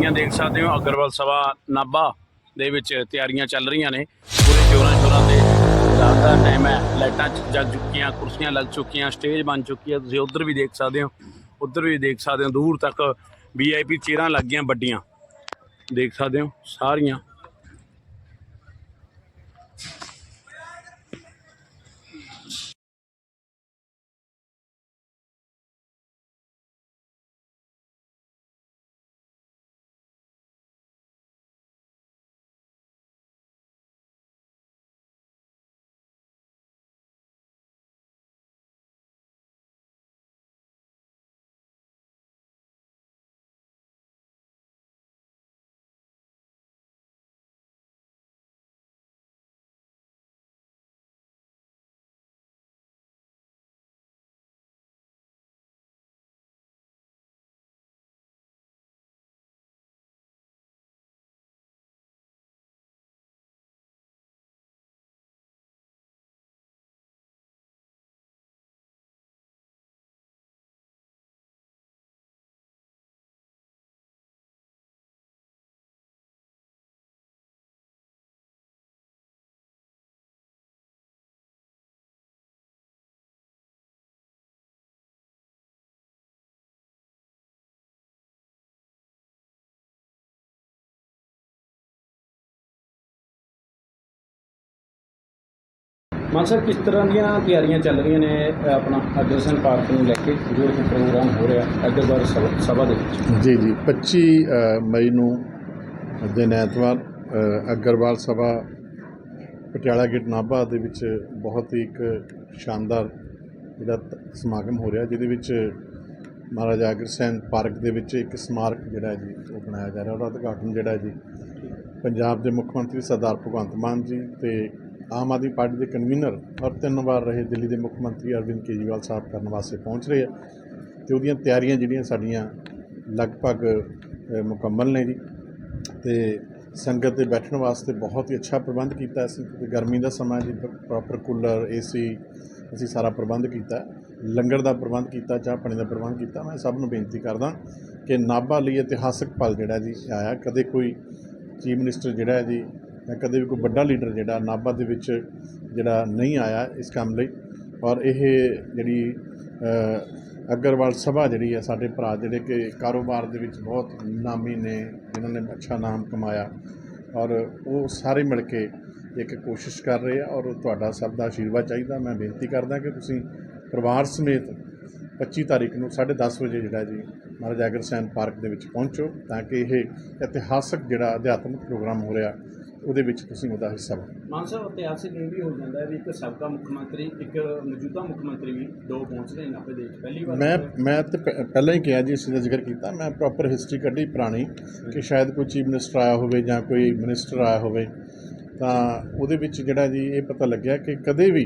ਤਿਆਰੀਆਂ ਦੇਖ ਸਕਦੇ ਹੋ, ਅਗਰਵਾਲ ਸਭਾ ਨਾਭਾ ਦੇ ਵਿੱਚ ਤਿਆਰੀਆਂ ਚੱਲ ਰਹੀਆਂ ਨੇ। ਪੂਰੇ ਜੋਰਾਂ ਸ਼ੋਰਾਂ ਤੇ ਰਾਤ ਦਾ ਟਾਈਮ ਹੈ। ਲਾਈਟਾਂ ਜਗ ਚੁੱਕੀਆਂ, ਕੁਰਸੀਆਂ ਲੱਗ ਚੁੱਕੀਆਂ ਸਟੇਜ ਬਣ ਚੁੱਕੀ ਹੈ। ਤੁਸੀਂ ਉਧਰ ਵੀ ਦੇਖ ਸਕਦੇ ਹੋ, ਉਧਰ ਵੀ ਦੇਖ ਸਕਦੇ ਹੋ, ਦੂਰ ਤੱਕ ਵੀਆਈਪੀ ਚੇਅਰਾਂ ਲੱਗੀਆਂ ਵੱਡੀਆਂ। ਦੇਖ ਸਕਦੇ ਹੋ, ਸਾਰੀਆਂ ਮਾਨ ਸਾਹਿਬ, ਕਿਸ ਤਰ੍ਹਾਂ ਦੀਆਂ ਤਿਆਰੀਆਂ ਚੱਲ ਰਹੀਆਂ ਨੇ ਆਪਣਾ ਅਗਰਸਨ ਪਾਰਕ ਨੂੰ ਲੈ ਕੇ, ਜੋ ਕਿ ਪ੍ਰੋਗਰਾਮ ਹੋ ਰਿਹਾ ਅਗਰਵਾਲ ਸਭਾ- ਸਭਾ ਦੇ ਵਿੱਚ? ਜੀ ਜੀ। 25 ਮਈ ਨੂੰ ਦਿਨ ਐਤਵਾਰ ਅਗਰਵਾਲ ਸਭਾ ਪਟਿਆਲਾ ਗੇਟ ਨਾਭਾ ਦੇ ਵਿੱਚ ਬਹੁਤ ਹੀ ਇੱਕ ਸ਼ਾਨਦਾਰ ਜਿਹੜਾ ਸਮਾਗਮ ਹੋ ਰਿਹਾ, ਜਿਹਦੇ ਵਿੱਚ ਮਹਾਰਾਜਾ ਅਗਰਸੈਨ ਪਾਰਕ ਦੇ ਵਿੱਚ ਇੱਕ ਸਮਾਰਕ ਜਿਹੜਾ ਹੈ ਜੀ, ਉਹ ਬਣਾਇਆ ਜਾ ਰਿਹਾ। ਉਹਦਾ ਉਦਘਾਟਨ ਜਿਹੜਾ ਜੀ, ਪੰਜਾਬ ਦੇ ਮੁੱਖ ਮੰਤਰੀ ਸਰਦਾਰ ਭਗਵੰਤ ਮਾਨ ਜੀ ਤੇ ਆਮ ਆਦਮੀ ਪਾਰਟੀ ਦੇ ਕਨਵੀਨਰ ਔਰ ਤਿੰਨ ਵਾਰ ਰਹੇ ਦਿੱਲੀ ਦੇ ਮੁੱਖ ਮੰਤਰੀ ਅਰਵਿੰਦ ਕੇਜਰੀਵਾਲ ਸਾਹਿਬ ਕਰਨ ਵਾਸਤੇ ਪਹੁੰਚ ਰਹੇ ਆ ਤੇ ਉਹਦੀਆਂ ਤਿਆਰੀਆਂ ਜਿਹੜੀਆਂ ਸਾਡੀਆਂ ਲਗਭਗ ਮੁਕੰਮਲ ਨੇ ਜੀ। ਤੇ ਸੰਗਤ ਦੇ ਬੈਠਣ ਵਾਸਤੇ ਬਹੁਤ ਹੀ ਅੱਛਾ ਪ੍ਰਬੰਧ ਕੀਤਾ ਸੀ ਕਿਉਂਕਿ ਗਰਮੀ ਦਾ ਸਮਾਂ ਜੀ ਪ੍ਰੋਪਰ ਕੂਲਰ ਏਸੀ ਅਸੀਂ ਸਾਰਾ ਪ੍ਰਬੰਧ ਕੀਤਾ। ਲੰਗਰ ਦਾ ਪ੍ਰਬੰਧ ਕੀਤਾ, ਚਾਹ ਪਾਣੀ ਦਾ ਪ੍ਰਬੰਧ ਕੀਤਾ। ਮੈਂ ਸਭ ਨੂੰ ਬੇਨਤੀ ਕਰਦਾ ਕਿ ਨਾਭਾ ਲਈ ਇਤਿਹਾਸਕ ਪਲ ਜਿਹੜਾ ਜੀ ਆਇਆ। ਕਦੇ ਕੋਈ ਚੀਫ ਮਿਨਿਸਟਰ ਜਿਹੜਾ ਹੈ ਜੀ ਜਾਂ ਕਦੇ ਵੀ ਕੋਈ ਵੱਡਾ ਲੀਡਰ ਜਿਹੜਾ ਨਾਭਾ ਦੇ ਵਿੱਚ ਜਿਹੜਾ ਨਹੀਂ ਆਇਆ ਇਸ ਕੰਮ ਲਈ। ਔਰ ਇਹ ਜਿਹੜੀ ਅਗਰਵਾਲ ਸਭਾ ਜਿਹੜੀ ਹੈ ਸਾਡੇ ਭਰਾ ਜਿਹੜੇ ਕਿ ਕਾਰੋਬਾਰ ਦੇ ਵਿੱਚ ਬਹੁਤ ਨਾਮੀ ਨੇ, ਜਿਨ੍ਹਾਂ ਨੇ ਅੱਛਾ ਨਾਮ ਕਮਾਇਆ। ਔਰ ਉਹ ਸਾਰੇ ਮਿਲ ਕੇ ਇੱਕ ਕੋਸ਼ਿਸ਼ ਕਰ ਰਹੇ ਆ ਔਰ ਤੁਹਾਡਾ ਸਭ ਦਾ ਆਸ਼ੀਰਵਾਦ ਚਾਹੀਦਾ। ਮੈਂ ਬੇਨਤੀ ਕਰਦਾ ਕਿ ਤੁਸੀਂ ਪਰਿਵਾਰ ਸਮੇਤ 25 ਤਾਰੀਖ ਨੂੰ 10:30 ਵਜੇ ਜਿਹੜਾ ਜੀ ਮਹਾਰਾਜਾ ਅਗਰਸੈਨ ਪਾਰਕ ਦੇ ਵਿੱਚ ਪਹੁੰਚੋ ਤਾਂ ਕਿ ਇਹ ਇਤਿਹਾਸਕ ਜਿਹੜਾ ਅਧਿਆਤਮਿਕ ਪ੍ਰੋਗਰਾਮ ਹੋ ਰਿਹਾ। ਉਹਦੇ ਵਿੱਚ ਤੁਸੀਂ ਉਹਦਾ ਹਿੱਸਾ ਬਣੋ ਮਾਨ ਸਾਹਿਬ ਇਤਿਹਾਸਿਕ ਇਹ ਵੀ ਹੋ ਜਾਂਦਾ ਹੈ ਵੀ ਇੱਕ ਸਾਬਕਾ ਮੁੱਖ ਮੰਤਰੀ ਇੱਕ ਮੌਜੂਦਾ ਮੁੱਖ ਮੰਤਰੀ ਵੀ ਦੋ ਪਹੁੰਚਦੇ ਨੇ ਆਪੇ ਦੇਸ਼ ਪਹਿਲੀ ਵਾਰ ਮੈਂ ਮੈਂ ਤੇ ਪਹਿਲਾਂ ਹੀ ਕਿਹਾ ਜੀ ਇਸ ਦਾ ਜ਼ਿਕਰ ਕੀਤਾ ਮੈਂ ਪ੍ਰੋਪਰ ਹਿਸਟਰੀ ਕੱਢੀ ਪੁਰਾਣੀ ਕਿ ਸ਼ਾਇਦ ਕੋਈ ਚੀਫ ਮਿਨਿਸਟਰ ਆਇਆ ਹੋਵੇ ਜਾਂ ਕੋਈ ਮਿਨਿਸਟਰ ਆਇਆ ਹੋਵੇ। ਤਾਂ ਉਹਦੇ ਵਿੱਚ ਜਿਹੜਾ ਜੀ ਇਹ ਪਤਾ ਲੱਗਿਆ ਕਿ ਕਦੇ ਵੀ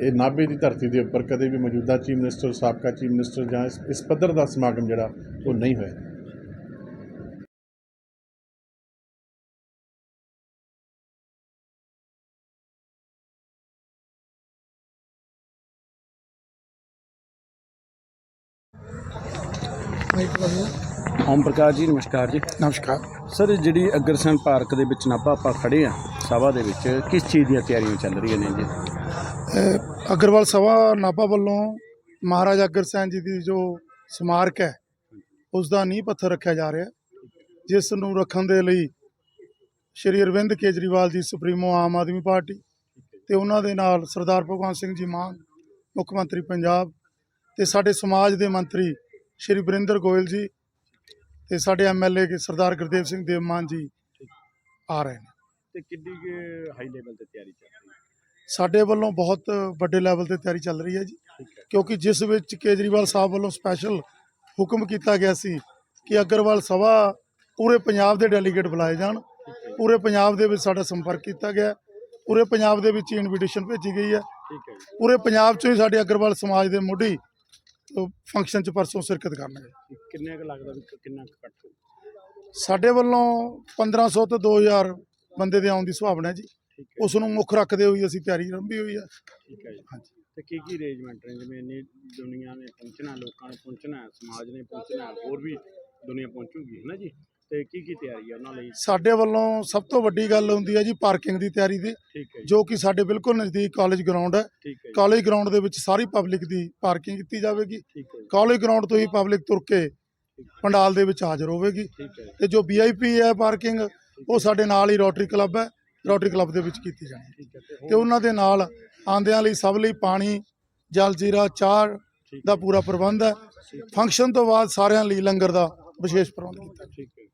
ਇਹ ਨਾਭੇ ਦੀ ਧਰਤੀ ਦੇ ਉੱਪਰ ਕਦੇ ਵੀ ਮੌਜੂਦਾ ਚੀਫ ਮਿਨਿਸਟਰ ਸਾਬਕਾ ਚੀਫ ਮਿਨਿਸਟਰ ਜਾਂ ਇਸ ਇਸ ਪੱਧਰ ਦਾ ਸਮਾਗਮ ਜਿਹੜਾ ਉਹ ਨਹੀਂ ਹੋਇਆ। ਓਮ ਪ੍ਰਕਾਸ਼ ਜੀ ਨਮਸਕਾਰ ਜੀ। ਨਮਸਕਾਰ। ਸਰ ਜਿਹੜੀ ਅਗਰਸਨ ਪਾਰਕ ਦੇ ਵਿੱਚ ਨਾਭਾ ਆਪਾਂ ਖੜੇ ਆ ਸਭਾ ਦੇ ਵਿੱਚ ਕਿਸ ਚੀਜ਼ ਦੀਆਂ ਤਿਆਰੀਆਂ ਚੱਲ ਰਹੀਆਂ ਨੇ ਜੀ? ਅਗਰਵਾਲ ਸਭਾ ਨਾਭਾ ਵੱਲੋਂ ਮਹਾਰਾਜਾ ਅਗਰਸੈਨ ਜੀ ਦੀ ਜੋ ਸਮਾਰਕ ਹੈ ਉਸ ਦਾ ਨੀਂਹ ਪੱਥਰ ਰੱਖਿਆ ਜਾ ਰਿਹਾ ਜਿਸ ਨੂੰ ਰੱਖਣ ਦੇ ਲਈ ਸ਼੍ਰੀ ਅਰਵਿੰਦ ਕੇਜਰੀਵਾਲ ਜੀ ਸੁਪਰੀਮੋ ਆਮ ਆਦਮੀ ਪਾਰਟੀ ਤੇ ਉਹਨਾਂ ਦੇ ਨਾਲ ਸਰਦਾਰ ਭਗਵੰਤ ਸਿੰਘ ਜੀ ਮਾਨ ਮੁੱਖ ਮੰਤਰੀ ਪੰਜਾਬ ਤੇ ਸਾਡੇ ਸਮਾਜ ਦੇ ਮੰਤਰੀ ਸ਼੍ਰੀ ਬਰਿੰਦਰ ਗੋਇਲ ਜੀ ਤੇ ਸਾਡੇ ਐਮਐਲਏ ਸਰਦਾਰ ਗੁਰਦੇਵ ਸਿੰਘ ਦੇਵ ਮਾਨ ਜੀ ਆ ਰਹੇ ਨੇ। ਤੇ ਕਿੰਨੀ ਹਾਈ ਲੈਵਲ ਤੇ ਤਿਆਰੀ ਚੱਲ ਰਹੀ ਹੈ? ਸਾਡੇ ਵੱਲੋਂ ਬਹੁਤ ਵੱਡੇ ਲੈਵਲ ਤੇ ਤਿਆਰੀ ਚੱਲ ਰਹੀ ਹੈ ਜੀ। ਕਿਉਂਕਿ ਜਿਸ ਵਿੱਚ ਕੇਜਰੀਵਾਲ ਸਾਹਿਬ ਵੱਲੋਂ ਸਪੈਸ਼ਲ ਹੁਕਮ ਕੀਤਾ ਗਿਆ ਸੀ ਕਿ ਅਗਰਵਾਲ ਸਭਾ ਪੂਰੇ ਪੰਜਾਬ ਦੇ ਡੈਲੀਗੇਟ ਬੁਲਾਏ ਜਾਣ। ਪੂਰੇ ਪੰਜਾਬ ਦੇ ਵਿੱਚ ਸਾਡਾ ਸੰਪਰਕ ਕੀਤਾ ਗਿਆ। ਪੂਰੇ ਪੰਜਾਬ ਦੇ ਵਿੱਚ ਇਨਵੀਟੇਸ਼ਨ ਭੇਜੀ ਗਈ ਹੈ। ਪੂਰੇ ਪੰਜਾਬ 'ਚੋਂ ਹੀ ਸਾਡੇ ਅਗਰਵਾਲ ਸਮਾਜ ਦੇ ਮੋਢੀ ਫੰਕਸ਼ਨ 'ਚ ਪਰਸੋਂ ਸ਼ਿਰਕਤ ਕਰਨਗੇ। ਕਿੰਨੇ ਕੁ ਲੱਗਦਾ ਵੀ ਕਿੰਨਾ ਕੁ ਹੋਊ? ਸਾਡੇ ਵੱਲੋਂ 1500 ਤੋਂ 2000 ਬੰਦੇ ਦੇ ਆਉਣ ਦੀ ਸੁਭਾਵਨਾ ਹੈ ਜੀ। ਉਸ ਨੂੰ ਮੁੱਖ ਰੱਖਦੇ ਹੋਈ ਅਸੀਂ ਤਿਆਰੀ ਆਰੰਭੀ ਹੋਈ ਹੈ। ਠੀਕ ਹੈ ਜੀ। ਹਾਂਜੀ। ਤੇ ਕੀ ਕੀ ਅਰੇਂਜਮੈਂਟ ਨੇ? ਜਿਵੇਂ ਇੰਨੀ ਦੁਨੀਆ ਨੇ ਪਹੁੰਚਣਾ ਲੋਕਾਂ ਨੇ ਪਹੁੰਚਣਾ ਸਮਾਜ ਨੇ ਪਹੁੰਚਣਾ ਹੋਰ ਵੀ ਦੁਨੀਆ ਪਹੁੰਚੂਗੀ ਹੈ ਨਾ ਜੀ? ਤੇ ਕੀ ਕੀ ਤਿਆਰੀ ਹੈ ਉਹਨਾਂ ਲਈ? ਸਾਡੇ ਵੱਲੋਂ ਸਭ ਤੋਂ ਵੱਡੀ ਗੱਲ ਹੁੰਦੀ ਹੈ ਜੀ ਪਾਰਕਿੰਗ ਦੀ ਤਿਆਰੀ ਦੀ ਠੀਕ ਹੈ ਜੀ। ਜੋ ਕਿ ਸਾਡੇ ਬਿਲਕੁਲ ਨਜ਼ਦੀਕ ਕਾਲਜ ਗਰਾਊਂਡ ਹੈ। ਠੀਕ ਹੈ ਜੀ। ਕਾਲਜ ਗਰਾਊਂਡ ਦੇ ਵਿੱਚ ਸਾਰੀ ਪਬਲਿਕ ਦੀ ਪਾਰਕਿੰਗ ਕੀਤੀ ਜਾਵੇਗੀ। ਠੀਕ ਹੈ ਜੀ, ਕਾਲਜ ਗਰਾਊਂਡ ਤੋਂ ਹੀ ਪਬਲਿਕ ਤੁਰ ਕੇ ਪੰਡਾਲ ਦੇ ਵਿੱਚ ਹਾਜ਼ਰ ਹੋਵੇਗੀ। ਠੀਕ ਹੈ ਜੀ, ਤੇ ਜੋ ਵੀਆਈਪੀ ਹੈ ਪਾਰਕਿੰਗ ਉਹ ਸਾਡੇ ਨਾਲ ਹੀ ਰੋਟਰੀ ਕਲੱਬ ਹੈ। ਰੋਟਰੀ ਕਲੱਬ ਦੇ ਵਿੱਚ ਕੀਤੀ ਜਾਣੀ ਹੈ। ਠੀਕ ਹੈ ਤੇ ਤੇ ਹੋਰ? ਉਹਨਾਂ ਦੇ ਨਾਲ ਆਂਦਿਆਂ ਲਈ ਸਭ ਲਈ ਪਾਣੀ ਜਲ ਜੀਰਾ ਚਾਹ ਦਾ ਪੂਰਾ ਪ੍ਰਬੰਧ ਹੈ। ਫੰਕਸ਼ਨ ਤੋਂ ਬਾਅਦ ਸਾਰਿਆਂ ਲਈ ਲੰਗਰ ਦਾ ਵਿਸ਼ੇਸ਼ ਪ੍ਰਬੰਧ ਕੀਤਾ ਠੀਕ ਹੈ ਜੀ।